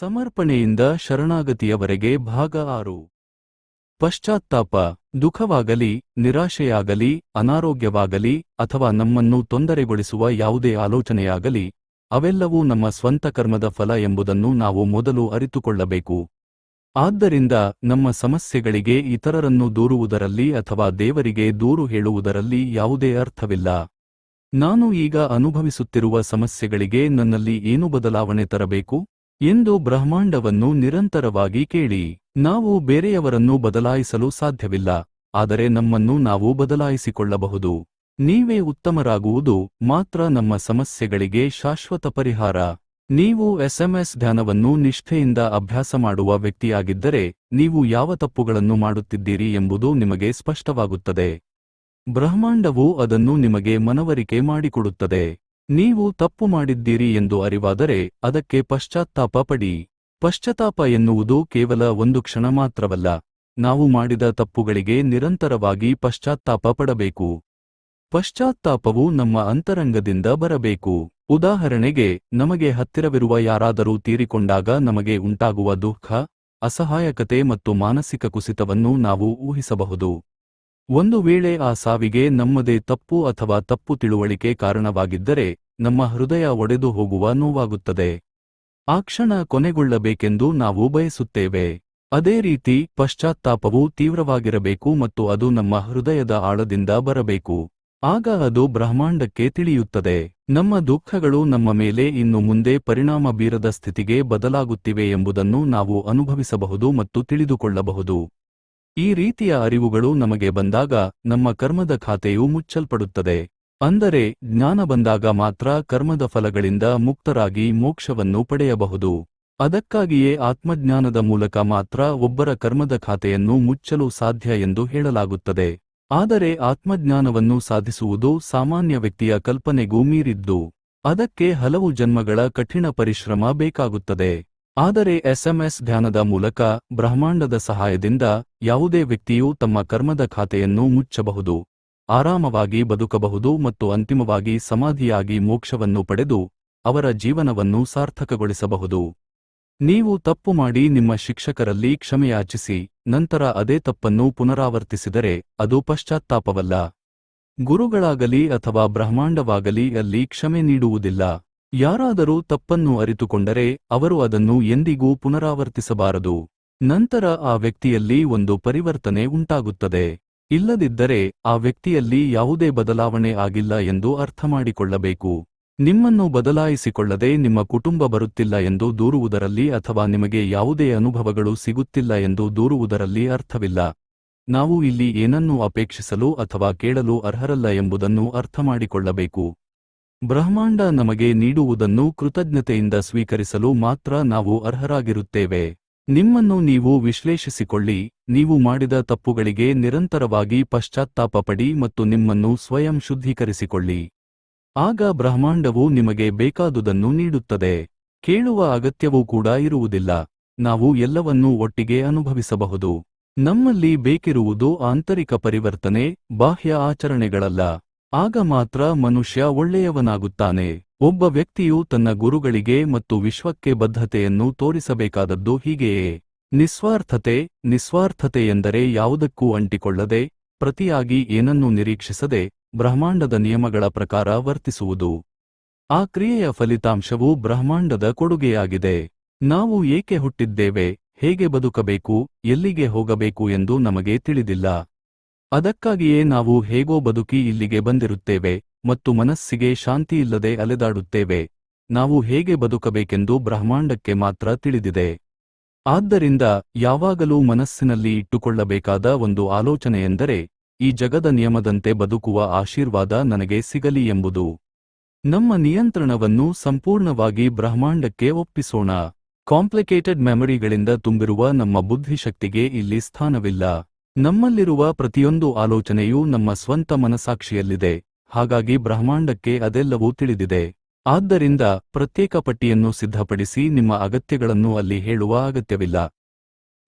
ಸಮರ್ಪಣೆಯಿಂದ ಶರಣಾಗತಿಯವರೆಗೆ ಭಾಗ ಆರು. ಪಶ್ಚಾತ್ತಾಪ, ದುಃಖವಾಗಲಿ, ನಿರಾಶೆಯಾಗಲಿ, ಅನಾರೋಗ್ಯವಾಗಲಿ ಅಥವಾ ನಮ್ಮನ್ನು ತೊಂದರೆಗೊಳಿಸುವ ಯಾವುದೇ ಆಲೋಚನೆಯಾಗಲಿ, ಅವೆಲ್ಲವೂ ನಮ್ಮ ಸ್ವಂತ ಕರ್ಮದ ಫಲ ಎಂಬುದನ್ನು ನಾವು ಮೊದಲು ಅರಿತುಕೊಳ್ಳಬೇಕು. ಆದ್ದರಿಂದ ನಮ್ಮ ಸಮಸ್ಯೆಗಳಿಗೆ ಇತರರನ್ನು ದೂರುವುದರಲ್ಲಿ ಅಥವಾ ದೇವರಿಗೆ ದೂರು ಹೇಳುವುದರಲ್ಲಿ ಯಾವುದೇ ಅರ್ಥವಿಲ್ಲ. ನಾನು ಈಗ ಅನುಭವಿಸುತ್ತಿರುವ ಸಮಸ್ಯೆಗಳಿಗೆ ನನ್ನಲ್ಲಿ ಏನು ಬದಲಾವಣೆ ತರಬೇಕು? ಎಂದು ಬ್ರಹ್ಮಾಂಡವನ್ನು ನಿರಂತರವಾಗಿ ಕೇಳಿ, ನಾವು ಬೇರೆಯವರನ್ನು ಬದಲಾಯಿಸಲು ಸಾಧ್ಯವಿಲ್ಲ, ಆದರೆ ನಮ್ಮನ್ನು ನಾವು ಬದಲಾಯಿಸಿಕೊಳ್ಳಬಹುದು. ನೀವೇ ಉತ್ತಮರಾಗುವುದು ಮಾತ್ರ ನಮ್ಮ ಸಮಸ್ಯೆಗಳಿಗೆ ಶಾಶ್ವತ ಪರಿಹಾರ. ನೀವು ಎಸ್ಎಂಎಸ್ ಧ್ಯಾನವನ್ನು ನಿಷ್ಠೆಯಿಂದ ಅಭ್ಯಾಸ ಮಾಡುವ ವ್ಯಕ್ತಿಯಾಗಿದ್ದರೆ, ನೀವು ಯಾವ ತಪ್ಪುಗಳನ್ನು ಮಾಡುತ್ತಿದ್ದೀರಿ ಎಂಬುದು ನಿಮಗೆ ಸ್ಪಷ್ಟವಾಗುತ್ತದೆ. ಬ್ರಹ್ಮಾಂಡವು ಅದನ್ನು ನಿಮಗೆ ಮನವರಿಕೆ ಮಾಡಿಕೊಡುತ್ತದೆ. ನೀವು ತಪ್ಪು ಮಾಡಿದ್ದೀರಿ ಎಂದು ಅರಿವಾದರೆ ಅದಕ್ಕೆ ಪಶ್ಚಾತ್ತಾಪ ಪಡಿ. ಪಶ್ಚಾತ್ತಾಪ ಎನ್ನುವುದು ಕೇವಲ ಒಂದು ಕ್ಷಣ ಮಾತ್ರವಲ್ಲ. ನಾವು ಮಾಡಿದ ತಪ್ಪುಗಳಿಗೆ ನಿರಂತರವಾಗಿ ಪಶ್ಚಾತ್ತಾಪ ಪಡಬೇಕು. ಪಶ್ಚಾತ್ತಾಪವು ನಮ್ಮ ಅಂತರಂಗದಿಂದ ಬರಬೇಕು. ಉದಾಹರಣೆಗೆ, ನಮಗೆ ಹತ್ತಿರವಿರುವ ಯಾರಾದರೂ ತೀರಿಕೊಂಡಾಗ ನಮಗೆ ಉಂಟಾಗುವ ದುಃಖ, ಅಸಹಾಯಕತೆ ಮತ್ತು ಮಾನಸಿಕ ಕುಸಿತವನ್ನು ನಾವು ಊಹಿಸಬಹುದು. ಒಂದು ವೇಳೆ ಆ ಸಾವಿಗೆ ನಮ್ಮದೇ ತಪ್ಪು ಅಥವಾ ತಪ್ಪು ತಿಳುವಳಿಕೆ ಕಾರಣವಾಗಿದ್ದರೆ, ನಮ್ಮ ಹೃದಯ ಒಡೆದು ಹೋಗುವ ನೋವಾಗುತ್ತದೆ. ಆ ಕ್ಷಣ ಕೊನೆಗೊಳ್ಳಬೇಕೆಂದು ನಾವು ಬಯಸುತ್ತೇವೆ. ಅದೇ ರೀತಿ, ಪಶ್ಚಾತ್ತಾಪವು ತೀವ್ರವಾಗಿರಬೇಕು ಮತ್ತು ಅದು ನಮ್ಮ ಹೃದಯದ ಆಳದಿಂದ ಬರಬೇಕು. ಆಗ ಅದು ಬ್ರಹ್ಮಾಂಡಕ್ಕೆ ತಿಳಿಯುತ್ತದೆ. ನಮ್ಮ ದುಃಖಗಳು ನಮ್ಮ ಮೇಲೆ ಇನ್ನು ಮುಂದೆ ಪರಿಣಾಮ ಬೀರದ ಸ್ಥಿತಿಗೆ ಬದಲಾಗುತ್ತಿವೆ ಎಂಬುದನ್ನು ನಾವು ಅನುಭವಿಸಬಹುದು ಮತ್ತು ತಿಳಿದುಕೊಳ್ಳಬಹುದು. ಈ ರೀತಿಯ ಅರಿವುಗಳು ನಮಗೆ ಬಂದಾಗ ನಮ್ಮ ಕರ್ಮದ ಖಾತೆಯು ಮುಚ್ಚಲ್ಪಡುತ್ತದೆ. ಅಂದರೆ ಜ್ಞಾನ ಬಂದಾಗ ಮಾತ್ರ ಕರ್ಮದ ಫಲಗಳಿಂದ ಮುಕ್ತರಾಗಿ ಮೋಕ್ಷವನ್ನು ಪಡೆಯಬಹುದು. ಅದಕ್ಕಾಗಿಯೇ ಆತ್ಮಜ್ಞಾನದ ಮೂಲಕ ಮಾತ್ರ ಒಬ್ಬರ ಕರ್ಮದ ಖಾತೆಯನ್ನು ಮುಚ್ಚಲು ಸಾಧ್ಯ ಎಂದು ಹೇಳಲಾಗುತ್ತದೆ. ಆದರೆ ಆತ್ಮಜ್ಞಾನವನ್ನು ಸಾಧಿಸುವುದು ಸಾಮಾನ್ಯ ವ್ಯಕ್ತಿಯ ಕಲ್ಪನೆಗೂ ಮೀರಿದ್ದು, ಅದಕ್ಕೆ ಹಲವು ಜನ್ಮಗಳ ಕಠಿಣ ಪರಿಶ್ರಮ ಬೇಕಾಗುತ್ತದೆ. ಆದರೆ ಎಸ್ಎಂಎಸ್ ಧ್ಯಾನದ ಮೂಲಕ ಬ್ರಹ್ಮಾಂಡದ ಸಹಾಯದಿಂದ ಯಾವುದೇ ವ್ಯಕ್ತಿಯು ತಮ್ಮ ಕರ್ಮದ ಖಾತೆಯನ್ನು ಮುಚ್ಚಬಹುದು. ಆರಾಮವಾಗಿ ಬದುಕಬಹುದು ಮತ್ತು ಅಂತಿಮವಾಗಿ ಸಮಾಧಿಯಾಗಿ ಮೋಕ್ಷವನ್ನು ಪಡೆದು ಅವರ ಜೀವನವನ್ನು ಸಾರ್ಥಕಗೊಳಿಸಬಹುದು. ನೀವು ತಪ್ಪು ಮಾಡಿ ನಿಮ್ಮ ಶಿಕ್ಷಕರಲ್ಲಿ ಕ್ಷಮೆಯಾಚಿಸಿ, ನಂತರ ಅದೇ ತಪ್ಪನ್ನು ಪುನರಾವರ್ತಿಸಿದರೆ ಅದು ಪಶ್ಚಾತ್ತಾಪವಲ್ಲ. ಗುರುಗಳಾಗಲಿ ಅಥವಾ ಬ್ರಹ್ಮಾಂಡವಾಗಲಿ ಅಲ್ಲಿ ಕ್ಷಮೆ ನೀಡುವುದಿಲ್ಲ. ಯಾರಾದರೂ ತಪ್ಪನ್ನು ಅರಿತುಕೊಂಡರೆ ಅವರು ಅದನ್ನು ಎಂದಿಗೂ ಪುನರಾವರ್ತಿಸಬಾರದು. ನಂತರ ಆ ವ್ಯಕ್ತಿಯಲ್ಲಿ ಒಂದು ಪರಿವರ್ತನೆ ಉಂಟಾಗುತ್ತದೆ. ಇಲ್ಲದಿದ್ದರೆ ಆ ವ್ಯಕ್ತಿಯಲ್ಲಿ ಯಾವುದೇ ಬದಲಾವಣೆ ಆಗಿಲ್ಲ ಎಂದು ಅರ್ಥಮಾಡಿಕೊಳ್ಳಬೇಕು. ನಿಮ್ಮನ್ನು ಬದಲಾಯಿಸಿಕೊಳ್ಳದೆ ನಿಮ್ಮ ಕುಟುಂಬ ಬರುತ್ತಿಲ್ಲ ಎಂದು ದೂರುವುದರಲ್ಲಿ ಅಥವಾ ನಿಮಗೆ ಯಾವುದೇ ಅನುಭವಗಳು ಸಿಗುತ್ತಿಲ್ಲ ಎಂದು ದೂರುವುದರಲ್ಲಿ ಅರ್ಥವಿಲ್ಲ. ನಾವು ಇಲ್ಲಿ ಏನನ್ನೂ ಅಪೇಕ್ಷಿಸಲು ಅಥವಾ ಕೇಳಲು ಅರ್ಹರಲ್ಲ ಎಂಬುದನ್ನು ಅರ್ಥಮಾಡಿಕೊಳ್ಳಬೇಕು. ಬ್ರಹ್ಮಾಂಡ ನಮಗೆ ನೀಡುವುದನ್ನು ಕೃತಜ್ಞತೆಯಿಂದ ಸ್ವೀಕರಿಸಲು ಮಾತ್ರ ನಾವು ಅರ್ಹರಾಗಿರುತ್ತೇವೆ. ನಿಮ್ಮನ್ನು ನೀವು ವಿಶ್ಲೇಷಿಸಿಕೊಳ್ಳಿ, ನೀವು ಮಾಡಿದ ತಪ್ಪುಗಳಿಗೆ ನಿರಂತರವಾಗಿ ಪಶ್ಚಾತ್ತಾಪ ಪಡಿ ಮತ್ತು ನಿಮ್ಮನ್ನು ಸ್ವಯಂ ಶುದ್ಧೀಕರಿಸಿಕೊಳ್ಳಿ. ಆಗ ಬ್ರಹ್ಮಾಂಡವು ನಿಮಗೆ ಬೇಕಾದುದನ್ನು ನೀಡುತ್ತದೆ. ಕೇಳುವ ಅಗತ್ಯವೂ ಕೂಡ ಇರುವುದಿಲ್ಲ. ನಾವು ಎಲ್ಲವನ್ನೂ ಒಟ್ಟಿಗೆ ಅನುಭವಿಸಬಹುದು. ನಮ್ಮಲ್ಲಿ ಬೇಕಿರುವುದು ಆಂತರಿಕ ಪರಿವರ್ತನೆ, ಬಾಹ್ಯ ಆಚರಣೆಗಳಲ್ಲ. ಆಗ ಮಾತ್ರ ಮನುಷ್ಯ ಒಳ್ಳೆಯವನಾಗುತ್ತಾನೆ. ಒಬ್ಬ ವ್ಯಕ್ತಿಯು ತನ್ನ ಗುರುಗಳಿಗೆ ಮತ್ತು ವಿಶ್ವಕ್ಕೆ ಬದ್ಧತೆಯನ್ನು ತೋರಿಸಬೇಕಾದದ್ದು ಹೀಗೆಯೇ. ನಿಸ್ವಾರ್ಥತೆ ನಿಸ್ವಾರ್ಥತೆ ಎಂದರೆ ಯಾವುದಕ್ಕೂ ಅಂಟಿಕೊಳ್ಳದೆ, ಪ್ರತಿಯಾಗಿ ಏನನ್ನೂ ನಿರೀಕ್ಷಿಸದೆ, ಬ್ರಹ್ಮಾಂಡದ ನಿಯಮಗಳ ಪ್ರಕಾರ ವರ್ತಿಸುವುದು. ಆ ಕ್ರಿಯೆಯ ಫಲಿತಾಂಶವು ಬ್ರಹ್ಮಾಂಡದ ಕೊಡುಗೆಯಾಗಿದೆ. ನಾವು ಏಕೆ ಹುಟ್ಟಿದ್ದೇವೆ, ಹೇಗೆ ಬದುಕಬೇಕು, ಎಲ್ಲಿಗೆ ಹೋಗಬೇಕು ಎಂದು ನಮಗೆ ತಿಳಿದಿಲ್ಲ. ಅದಕ್ಕಾಗಿಯೇ ನಾವು ಹೇಗೋ ಬದುಕಿ ಇಲ್ಲಿಗೆ ಬಂದಿರುತ್ತೇವೆ ಮತ್ತು ಮನಸ್ಸಿಗೆ ಶಾಂತಿಯಿಲ್ಲದೆ ಅಲೆದಾಡುತ್ತೇವೆ. ನಾವು ಹೇಗೆ ಬದುಕಬೇಕೆಂದು ಬ್ರಹ್ಮಾಂಡಕ್ಕೆ ಮಾತ್ರ ತಿಳಿದಿದೆ. ಆದ್ದರಿಂದ ಯಾವಾಗಲೂ ಮನಸ್ಸಿನಲ್ಲಿ ಇಟ್ಟುಕೊಳ್ಳಬೇಕಾದ ಒಂದು ಆಲೋಚನೆಯೆಂದರೆ, ಈ ಜಗದ ನಿಯಮದಂತೆ ಬದುಕುವ ಆಶೀರ್ವಾದ ನನಗೆ ಸಿಗಲಿ ಎಂಬುದು. ನಮ್ಮ ನಿಯಂತ್ರಣವನ್ನು ಸಂಪೂರ್ಣವಾಗಿ ಬ್ರಹ್ಮಾಂಡಕ್ಕೆ ಒಪ್ಪಿಸೋಣ. ಕಾಂಪ್ಲಿಕೇಟೆಡ್ ಮೆಮರಿಗಳಿಂದ ತುಂಬಿರುವ ನಮ್ಮ ಬುದ್ಧಿಶಕ್ತಿಗೆ ಇಲ್ಲಿ ಸ್ಥಾನವಿಲ್ಲ. ನಮ್ಮಲ್ಲಿರುವ ಪ್ರತಿಯೊಂದು ಆಲೋಚನೆಯೂ ನಮ್ಮ ಸ್ವಂತ ಮನಸಾಕ್ಷಿಯಲ್ಲಿದೆ ಹಾಗಾಗಿ ಬ್ರಹ್ಮಾಂಡಕ್ಕೆ ಅದೆಲ್ಲವೂ ತಿಳಿದಿದೆ. ಆದ್ದರಿಂದ ಪ್ರತ್ಯೇಕ ಪಟ್ಟಿಯನ್ನು ಸಿದ್ಧಪಡಿಸಿ ನಿಮ್ಮ ಅಗತ್ಯಗಳನ್ನು ಅಲ್ಲಿ ಹೇಳುವ ಅಗತ್ಯವಿಲ್ಲ.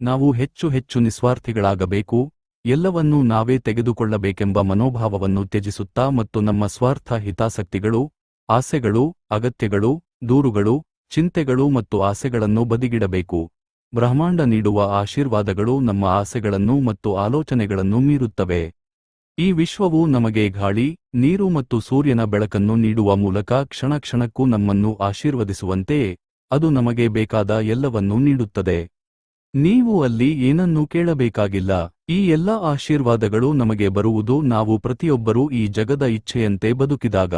ನಾವು ಹೆಚ್ಚು ಹೆಚ್ಚು ನಿಸ್ವಾರ್ಥಿಗಳಾಗಬೇಕು. ಎಲ್ಲವನ್ನೂ ನಾವೇ ತೆಗೆದುಕೊಳ್ಳಬೇಕೆಂಬ ಮನೋಭಾವವನ್ನು ತ್ಯಜಿಸುತ್ತಾ ಮತ್ತು ನಮ್ಮ ಸ್ವಾರ್ಥ ಹಿತಾಸಕ್ತಿಗಳು, ಆಸೆಗಳು, ಅಗತ್ಯಗಳು, ದೂರುಗಳು, ಚಿಂತೆಗಳು ಮತ್ತು ಆಸೆಗಳನ್ನು ಬದಿಗಿಡಬೇಕು. ಬ್ರಹ್ಮಾಂಡ ನೀಡುವ ಆಶೀರ್ವಾದಗಳು ನಮ್ಮ ಆಸೆಗಳನ್ನು ಮತ್ತು ಆಲೋಚನೆಗಳನ್ನು ಮೀರುತ್ತವೆ. ಈ ವಿಶ್ವವು ನಮಗೆ ಗಾಳಿ, ನೀರು ಮತ್ತು ಸೂರ್ಯನ ಬೆಳಕನ್ನು ನೀಡುವ ಮೂಲಕ ಕ್ಷಣ ಕ್ಷಣಕ್ಕೂ ನಮ್ಮನ್ನು ಆಶೀರ್ವದಿಸುವಂತೆ ಅದು ನಮಗೆ ಬೇಕಾದ ಎಲ್ಲವನ್ನೂ ನೀಡುತ್ತದೆ. ನೀವು ಅಲ್ಲಿ ಏನನ್ನೂ ಕೇಳಬೇಕಾಗಿಲ್ಲ. ಈ ಎಲ್ಲಾ ಆಶೀರ್ವಾದಗಳು ನಮಗೆ ಬರುವುದು ನಾವು ಪ್ರತಿಯೊಬ್ಬರೂ ಈ ಜಗದ ಇಚ್ಛೆಯಂತೆ ಬದುಕಿದಾಗ.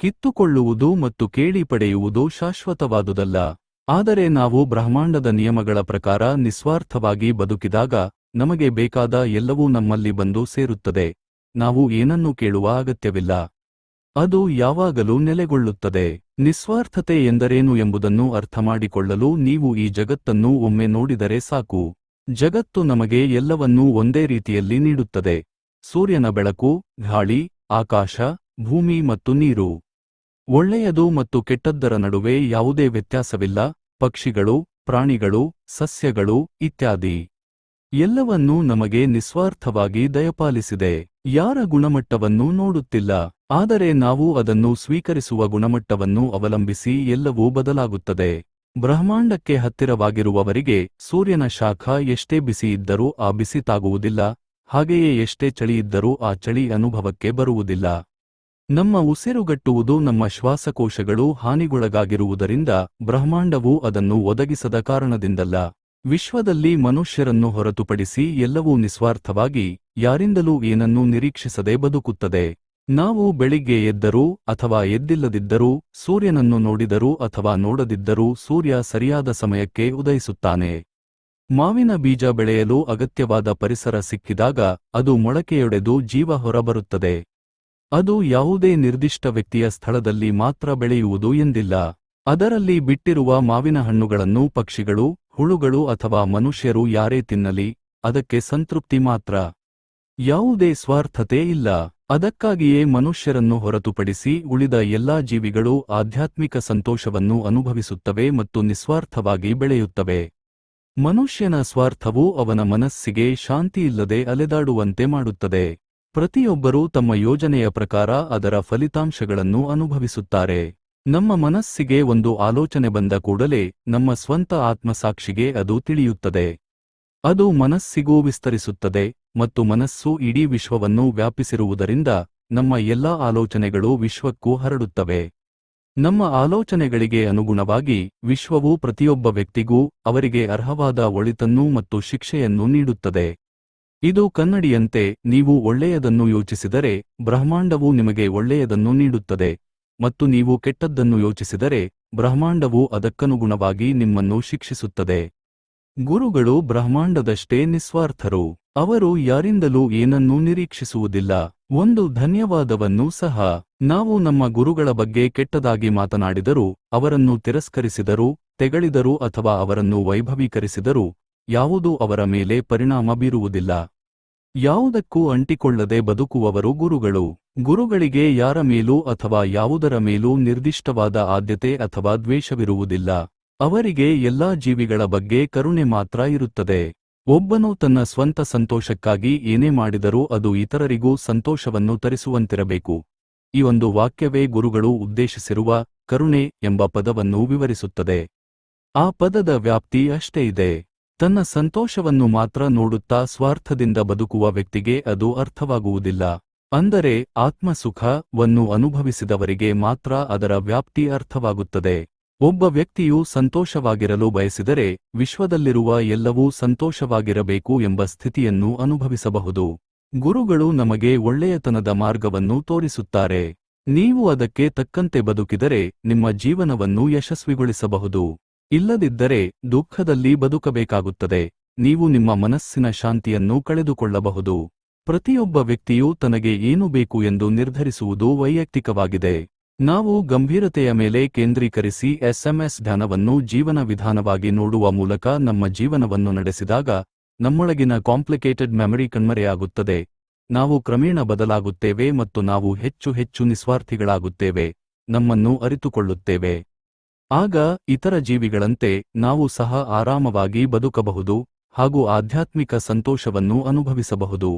ಕಿತ್ತುಕೊಳ್ಳುವುದು ಮತ್ತು ಕೇಳಿ ಪಡೆಯುವುದು ಶಾಶ್ವತವಾದುದಲ್ಲ. ಆದರೆ ನಾವು ಬ್ರಹ್ಮಾಂಡದ ನಿಯಮಗಳ ಪ್ರಕಾರ ನಿಸ್ವಾರ್ಥವಾಗಿ ಬದುಕಿದಾಗ ನಮಗೆ ಬೇಕಾದ ಎಲ್ಲವೂ ನಮ್ಮಲ್ಲಿ ಬಂದು ಸೇರುತ್ತದೆ. ನಾವು ಏನನ್ನೂ ಕೇಳುವ ಅಗತ್ಯವಿಲ್ಲ. ಅದು ಯಾವಾಗಲೂ ನೆಲೆಗೊಳ್ಳುತ್ತದೆ. ನಿಸ್ವಾರ್ಥತೆ ಎಂದರೇನು ಎಂಬುದನ್ನು ಅರ್ಥಮಾಡಿಕೊಳ್ಳಲು ನೀವು ಈ ಜಗತ್ತನ್ನು ಒಮ್ಮೆ ನೋಡಿದರೆ ಸಾಕು. ಜಗತ್ತು ನಮಗೆ ಎಲ್ಲವನ್ನೂ ಒಂದೇ ರೀತಿಯಲ್ಲಿ ನೀಡುತ್ತದೆ. ಸೂರ್ಯನ ಬೆಳಕು, ಗಾಳಿ, ಆಕಾಶ, ಭೂಮಿ ಮತ್ತು ನೀರು. ಒಳ್ಳೆಯದು ಮತ್ತು ಕೆಟ್ಟದ್ದರ ನಡುವೆ ಯಾವುದೇ ವ್ಯತ್ಯಾಸವಿಲ್ಲ, ಪಕ್ಷಿಗಳು, ಪ್ರಾಣಿಗಳು, ಸಸ್ಯಗಳು ಇತ್ಯಾದಿ. ಎಲ್ಲವನ್ನೂ ನಮಗೆ ನಿಸ್ವಾರ್ಥವಾಗಿ ದಯಪಾಲಿಸಿದೆ. ಯಾರ ಗುಣಮಟ್ಟವನ್ನು ನೋಡುತ್ತಿಲ್ಲ. ಆದರೆ ನಾವು ಅದನ್ನು ಸ್ವೀಕರಿಸುವ ಗುಣಮಟ್ಟವನ್ನು ಅವಲಂಬಿಸಿ ಎಲ್ಲವೂ ಬದಲಾಗುತ್ತದೆ. ಬ್ರಹ್ಮಾಂಡಕ್ಕೆ ಹತ್ತಿರವಾಗಿರುವವರಿಗೆ ಸೂರ್ಯನ ಶಾಖ ಎಷ್ಟೇ ಬಿಸಿ ಇದ್ದರೂ ಆ ಬಿಸಿ ತಾಗುವುದಿಲ್ಲ, ಹಾಗೆಯೇ ಎಷ್ಟೇ ಚಳಿಯಿದ್ದರೂ ಆ ಚಳಿ ಅನುಭವಕ್ಕೆ ಬರುವುದಿಲ್ಲ. ನಮ್ಮ ಉಸಿರುಗಟ್ಟುವುದು ನಮ್ಮ ಶ್ವಾಸಕೋಶಗಳು ಹಾನಿಗೊಳಗಾಗಿರುವುದರಿಂದ ಬ್ರಹ್ಮಾಂಡವು ಅದನ್ನು ಒದಗಿಸದ ಕಾರಣದಿಂದಲ್ಲ. ವಿಶ್ವದಲ್ಲಿ ಮನುಷ್ಯರನ್ನು ಹೊರತುಪಡಿಸಿ ಎಲ್ಲವೂ ನಿಸ್ವಾರ್ಥವಾಗಿ ಯಾರಿಂದಲೂ ಏನನ್ನೂ ನಿರೀಕ್ಷಿಸದೆ ಬದುಕುತ್ತದೆ. ನಾವು ಬೆಳಿಗ್ಗೆ ಎದ್ದರೂ ಅಥವಾ ಎದ್ದಿಲ್ಲದಿದ್ದರೂ ಸೂರ್ಯನನ್ನು ನೋಡಿದರೂ ಅಥವಾ ನೋಡದಿದ್ದರೂ ಸೂರ್ಯ ಸರಿಯಾದ ಸಮಯಕ್ಕೆ ಉದಯಿಸುತ್ತಾನೆ. ಮಾವಿನ ಬೀಜ ಬೆಳೆಯಲು ಅಗತ್ಯವಾದ ಪರಿಸರ ಸಿಕ್ಕಿದಾಗ ಅದು ಮೊಳಕೆಯೊಡೆದು ಜೀವ ಹೊರಬರುತ್ತದೆ. ಅದು ಯಾವುದೇ ನಿರ್ದಿಷ್ಟ ವ್ಯಕ್ತಿಯ ಸ್ಥಳದಲ್ಲಿ ಮಾತ್ರ ಬೆಳೆಯುವುದು ಎಂದಿಲ್ಲ. ಅದರಲ್ಲಿ ಬಿಟ್ಟಿರುವ ಮಾವಿನ ಹಣ್ಣುಗಳನ್ನು ಪಕ್ಷಿಗಳು, ಹುಳುಗಳು ಅಥವಾ ಮನುಷ್ಯರು ಯಾರೇ ತಿನ್ನಲಿ, ಅದಕ್ಕೆ ಸಂತೃಪ್ತಿ ಮಾತ್ರ. ಯಾವುದೇ ಸ್ವಾರ್ಥತೆ ಇಲ್ಲ. ಅದಕ್ಕಾಗಿಯೇ ಮನುಷ್ಯರನ್ನು ಹೊರತುಪಡಿಸಿ ಉಳಿದ ಎಲ್ಲಾ ಜೀವಿಗಳು ಆಧ್ಯಾತ್ಮಿಕ ಸಂತೋಷವನ್ನು ಅನುಭವಿಸುತ್ತವೆ ಮತ್ತು ನಿಸ್ವಾರ್ಥವಾಗಿ ಬೆಳೆಯುತ್ತವೆ. ಮನುಷ್ಯನ ಸ್ವಾರ್ಥವು ಅವನ ಮನಸ್ಸಿಗೆ ಶಾಂತಿಯಿಲ್ಲದೆ ಅಲೆದಾಡುವಂತೆ ಮಾಡುತ್ತದೆ. ಪ್ರತಿಯೊಬ್ಬರೂ ತಮ್ಮ ಯೋಜನೆಯ ಪ್ರಕಾರ ಅದರ ಫಲಿತಾಂಶಗಳನ್ನು ಅನುಭವಿಸುತ್ತಾರೆ. ನಮ್ಮ ಮನಸ್ಸಿಗೆ ಒಂದು ಆಲೋಚನೆ ಬಂದ ಕೂಡಲೇ ನಮ್ಮ ಸ್ವಂತ ಆತ್ಮಸಾಕ್ಷಿಗೆ ಅದು ತಿಳಿಯುತ್ತದೆ. ಅದು ಮನಸ್ಸಿಗೂ ವಿಸ್ತರಿಸುತ್ತದೆ ಮತ್ತು ಮನಸ್ಸು ಇಡೀ ವಿಶ್ವವನ್ನು ವ್ಯಾಪಿಸಿರುವುದರಿಂದ ನಮ್ಮ ಎಲ್ಲಾ ಆಲೋಚನೆಗಳು ವಿಶ್ವಕ್ಕೂ ಹರಡುತ್ತವೆ. ನಮ್ಮ ಆಲೋಚನೆಗಳಿಗೆ ಅನುಗುಣವಾಗಿ ವಿಶ್ವವು ಪ್ರತಿಯೊಬ್ಬ ವ್ಯಕ್ತಿಗೂ ಅವರಿಗೆ ಅರ್ಹವಾದ ಒಳಿತನ್ನು ಮತ್ತು ಶಿಕ್ಷೆಯನ್ನು ನೀಡುತ್ತದೆ. ಇದು ಕನ್ನಡಿಯಂತೆ ನೀವು ಒಳ್ಳೆಯದನ್ನು ಯೋಚಿಸಿದರೆ ಬ್ರಹ್ಮಾಂಡವು ನಿಮಗೆ ಒಳ್ಳೆಯದನ್ನು ನೀಡುತ್ತದೆ ಮತ್ತು ನೀವು ಕೆಟ್ಟದ್ದನ್ನು ಯೋಚಿಸಿದರೆ ಬ್ರಹ್ಮಾಂಡವು ಅದಕ್ಕನುಗುಣವಾಗಿ ನಿಮ್ಮನ್ನು ಶಿಕ್ಷಿಸುತ್ತದೆ. ಗುರುಗಳು ಬ್ರಹ್ಮಾಂಡದಷ್ಟೇ ನಿಸ್ವಾರ್ಥರು. ಅವರು ಯಾರಿಂದಲೂ ಏನನ್ನೂ ನಿರೀಕ್ಷಿಸುವುದಿಲ್ಲ. ಒಂದು ಧನ್ಯವಾದವನ್ನೂ ಸಹ. ನಾವು ನಮ್ಮ ಗುರುಗಳ ಬಗ್ಗೆ ಕೆಟ್ಟದಾಗಿ ಮಾತನಾಡಿದರೂ ಅವರನ್ನು ತಿರಸ್ಕರಿಸಿದರೂ, ತೆಗಳಿದರೂ ಅಥವಾ ಅವರನ್ನು ವೈಭವೀಕರಿಸಿದರೂ ಯಾವುದೂ ಅವರ ಮೇಲೆ ಪರಿಣಾಮ ಬೀರುವುದಿಲ್ಲ. ಯಾವುದಕ್ಕೂ ಅಂಟಿಕೊಳ್ಳದೆ ಬದುಕುವವರು ಗುರುಗಳು. ಗುರುಗಳಿಗೆ ಯಾರ ಮೇಲೂ ಅಥವಾ ಯಾವುದರ ಮೇಲೂ ನಿರ್ದಿಷ್ಟವಾದ ಆದ್ಯತೆ ಅಥವಾ ದ್ವೇಷವಿರುವುದಿಲ್ಲ. ಅವರಿಗೆ ಎಲ್ಲಾ ಜೀವಿಗಳ ಬಗ್ಗೆ ಕರುಣೆ ಮಾತ್ರ ಇರುತ್ತದೆ. ಒಬ್ಬನು ತನ್ನ ಸ್ವಂತ ಸಂತೋಷಕ್ಕಾಗಿ ಏನೇ ಮಾಡಿದರೂ ಅದು ಇತರರಿಗೂ ಸಂತೋಷವನ್ನು ತರಿಸುವಂತಿರಬೇಕು. ಈ ಒಂದು ವಾಕ್ಯವೇ ಗುರುಗಳು ಉದ್ದೇಶಿಸಿರುವ ಕರುಣೆ ಎಂಬ ಪದವನ್ನು ವಿವರಿಸುತ್ತದೆ. ಆ ಪದದ ವ್ಯಾಪ್ತಿ ಅಷ್ಟೇ ಇದೆ. ತನ್ನ ಸಂತೋಷವನ್ನು ಮಾತ್ರ ನೋಡುತ್ತಾ ಸ್ವಾರ್ಥದಿಂದ ಬದುಕುವ ವ್ಯಕ್ತಿಗೆ ಅದು ಅರ್ಥವಾಗುವುದಿಲ್ಲ. ಅಂದರೆ, ಆತ್ಮಸುಖವನ್ನು ಅನುಭವಿಸಿದವರಿಗೆ ಮಾತ್ರ ಅದರ ವ್ಯಾಪ್ತಿ ಅರ್ಥವಾಗುತ್ತದೆ. ಒಬ್ಬ ವ್ಯಕ್ತಿಯು ಸಂತೋಷವಾಗಿರಲು ಬಯಸಿದರೆ, ವಿಶ್ವದಲ್ಲಿರುವ ಎಲ್ಲವೂ ಸಂತೋಷವಾಗಿರಬೇಕು ಎಂಬ ಸ್ಥಿತಿಯನ್ನು ಅನುಭವಿಸಬಹುದು. ಗುರುಗಳು ನಮಗೆ ಒಳ್ಳೆಯತನದ ಮಾರ್ಗವನ್ನು ತೋರಿಸುತ್ತಾರೆ. ನೀವು ಅದಕ್ಕೆ ತಕ್ಕಂತೆ ಬದುಕಿದರೆ, ನಿಮ್ಮ ಜೀವನವನ್ನು ಯಶಸ್ವಿಗೊಳಿಸಬಹುದು. ಇಲ್ಲದಿದ್ದರೆ ದುಃಖದಲ್ಲಿ ಬದುಕಬೇಕಾಗುತ್ತದೆ. ನೀವು ನಿಮ್ಮ ಮನಸ್ಸಿನ ಶಾಂತಿಯನ್ನು ಕಳೆದುಕೊಳ್ಳಬಹುದು. ಪ್ರತಿಯೊಬ್ಬ ವ್ಯಕ್ತಿಯು ತನಗೆ ಏನು ಬೇಕು ಎಂದು ನಿರ್ಧರಿಸುವುದು ವೈಯಕ್ತಿಕವಾಗಿದೆ. ನಾವು ಗಂಭೀರತೆಯ ಮೇಲೆ ಕೇಂದ್ರೀಕರಿಸಿ ಎಸ್ಎಂಎಸ್ ಧ್ಯಾನವನ್ನು ಜೀವನ ವಿಧಾನವಾಗಿ ನೋಡುವ ಮೂಲಕ ನಮ್ಮ ಜೀವನವನ್ನು ನಡೆಸಿದಾಗ ನಮ್ಮೊಳಗಿನ ಕಾಂಪ್ಲಿಕೇಟೆಡ್ ಮೆಮರಿ ಕಣ್ಮರೆಯಾಗುತ್ತದೆ. ನಾವು ಕ್ರಮೇಣ ಬದಲಾಗುತ್ತೇವೆ ಮತ್ತು ನಾವು ಹೆಚ್ಚು ಹೆಚ್ಚು ನಿಸ್ವಾರ್ಥಿಗಳಾಗುತ್ತೇವೆ. ನಮ್ಮನ್ನು ಅರಿತುಕೊಳ್ಳುತ್ತೇವೆ. ಆಗ ಇತರ ಜೀವಿಗಳಂತೆ ನಾವು ಸಹ ಆರಾಮವಾಗಿ ಬದುಕಬಹುದು ಹಾಗೂ ಆಧ್ಯಾತ್ಮಿಕ ಸಂತೋಷವನ್ನು ಅನುಭವಿಸಬಹುದು.